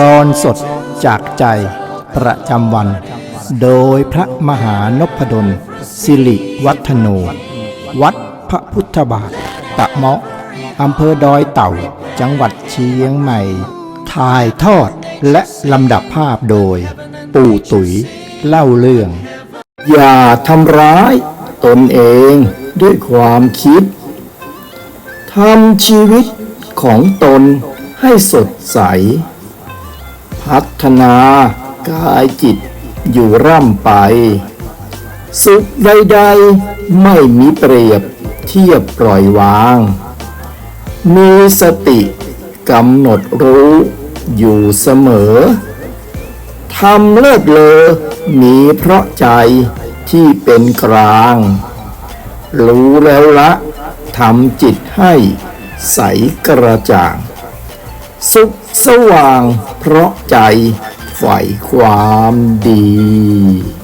ตอนสดจากใจประจำวัน โดยพระมหานพดล สิริวัฒโน วัดพระพุทธบาท ตะเมาะอำเภอดอยเต่า จังหวัดเชียงใหม่ ถ่ายทอดและลำดับภาพโดย ปู่ตุ๋ยเล่าเรื่อง อย่าทำร้ายตนเองด้วยความคิดทำชีวิตของตนให้สดใส พัฒนากายจิตอยู่ร่ำไป สุขใดๆไม่มีเปรียบเทียบปล่อยวาง มีสติกำหนดรู้อยู่เสมอทำเลิศเลอมีเพราะใจที่เป็นกลาง รู้แล้วละทำจิตให้ใสกระจ่าง สุขสว่างเพราะใจใฝ่ความดี